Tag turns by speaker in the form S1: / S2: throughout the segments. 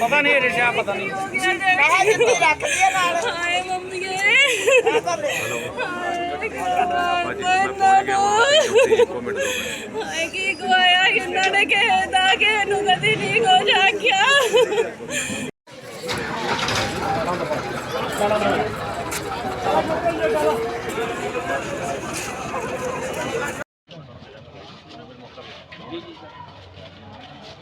S1: ਪਤਾ ਨਹੀਂ ਰਿਸ਼ਾ ਪਤਾ ਨਹੀਂ
S2: ਹੋ ਗਿਆ ਮੈਂ ਜਿੱਤੇ ਰੱਖ ਲਿਆ ਨਾਲ ਹਾਏ ਮੰਮੀ ਹਾਏ ਹਾਏ ਕੀ ਗਵਾਇਆ ਇਹਨਾਂ ਨੇ ਕਿਸੇ ਦਾ ਕਿਸੇ ਨੂੰ ਕਦੀ ਨਹੀਂ ਕੁਝ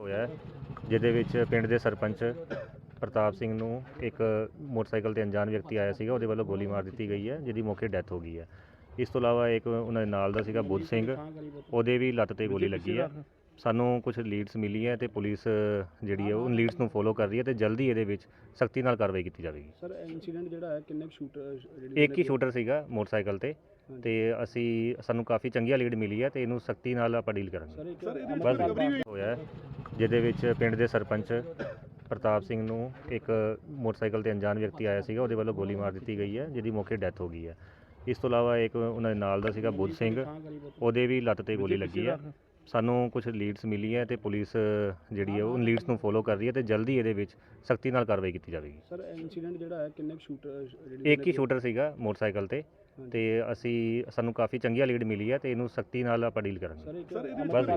S3: ਹੋਇਆ ਹੈ, ਜਿਹਦੇ ਵਿੱਚ ਪਿੰਡ ਦੇ ਸਰਪੰਚ ਪ੍ਰਤਾਪ ਸਿੰਘ ਨੂੰ ਇੱਕ ਮੋਟਰਸਾਈਕਲ ਤੇ ਅਣਜਾਣ ਵਿਅਕਤੀ ਆਇਆ ਸੀਗਾ ਉਹਦੇ ਵੱਲੋਂ ਗੋਲੀ ਮਾਰ ਦਿੱਤੀ ਗਈ ਹੈ ਜਿਹਦੀ ਮੌਕੇ ਡੈਥ ਹੋ ਗਈ ਹੈ। ਇਸ ਤੋਂ ਇਲਾਵਾ ਇੱਕ ਉਹਨਾਂ ਦੇ ਨਾਲ ਦਾ ਸੀਗਾ ਬੁੱਧ ਸਿੰਘ ਉਹਦੇ ਵੀ ਲੱਤ ਤੇ ਗੋਲੀ ਲੱਗੀ ਹੈ। ਸਾਨੂੰ ਕੁਝ ਲੀਡਸ ਮਿਲੀ ਹੈ ਤੇ ਪੁਲਿਸ ਜਿਹੜੀ ਹੈ ਉਹ ਲੀਡਸ ਨੂੰ ਫੋਲੋ ਕਰ ਰਹੀ ਹੈ ਤੇ ਜਲਦੀ ਇਹਦੇ ਵਿੱਚ ਸਖਤੀ ਨਾਲ ਕਾਰਵਾਈ ਕੀਤੀ ਜਾਵੇਗੀ।
S4: ਸਰ ਇਨਸੀਡੈਂਟ ਜਿਹੜਾ ਹੈ ਕਿੰਨੇ ਸ਼ੂਟਰ ਜਿਹੜੇ
S3: ਇੱਕ ਹੀ ਸ਼ੂਟਰ ਸੀਗਾ ਮੋਟਰਸਾਈਕਲ ਤੇ ਤੇ ਅਸੀਂ ਸਾਨੂੰ ਕਾਫੀ ਚੰਗੀਆਂ ਲੀਡ ਮਿਲੀ ਹੈ ਤੇ ਇਹਨੂੰ ਸਖਤੀ ਨਾਲ ਆਪਾਂ ਡੀਲ ਕਰਾਂਗੇ।
S4: ਸਰ ਇੱਕ
S3: ਬਸ ਹੋਇਆ ਹੈ, ਜਿਹਦੇ ਵਿੱਚ ਪਿੰਡ ਦੇ ਸਰਪੰਚ ਪ੍ਰਤਾਪ ਸਿੰਘ ਨੂੰ ਇੱਕ ਮੋਟਰਸਾਈਕਲ ਤੇ ਅਣਜਾਣ ਵਿਅਕਤੀ ਆਇਆ ਸੀਗਾ ਉਹਦੇ ਵੱਲੋਂ ਗੋਲੀ ਮਾਰ ਦਿੱਤੀ ਗਈ ਹੈ ਜਿਹਦੀ ਮੌਕੇ ਡੈਥ ਹੋ ਗਈ ਹੈ। ਇਸ ਤੋਂ ਇਲਾਵਾ ਇੱਕ ਉਹਨਾਂ ਦੇ ਨਾਲ ਦਾ ਸੀਗਾ ਬੁੱਧ ਸਿੰਘ ਉਹਦੇ ਵੀ ਲੱਤ ਤੇ ਗੋਲੀ ਲੱਗੀ ਹੈ। ਸਾਨੂੰ ਕੁਝ ਲੀਡਸ ਮਿਲੀ ਹੈ ਤੇ ਪੁਲਿਸ ਜਿਹੜੀ ਹੈ ਉਹ ਲੀਡਸ ਨੂੰ ਫੋਲੋ ਕਰ ਰਹੀ ਹੈ ਤੇ ਜਲਦੀ ਇਹਦੇ ਵਿੱਚ ਸਖਤੀ ਨਾਲ ਕਾਰਵਾਈ ਕੀਤੀ ਜਾਵੇਗੀ।
S4: ਸਰ ਇਨਸੀਡੈਂਟ ਜਿਹੜਾ ਹੈ ਕਿੰਨੇ ਸ਼ੂਟਰ ਜਿਹੜੇ
S3: ਇੱਕ ਹੀ ਸ਼ੂਟਰ ਸੀਗਾ ਮੋਟਰਸਾਈਕਲ ਤੇ ਤੇ ਅਸੀਂ ਸਾਨੂੰ ਕਾਫੀ ਚੰਗੀਆਂ ਲੀਡ ਮਿਲੀ ਹੈ ਤੇ ਇਹਨੂੰ ਸਖਤੀ ਨਾਲ ਆਪਾਂ ਡੀਲ ਕਰਾਂਗੇ। ਬਸ।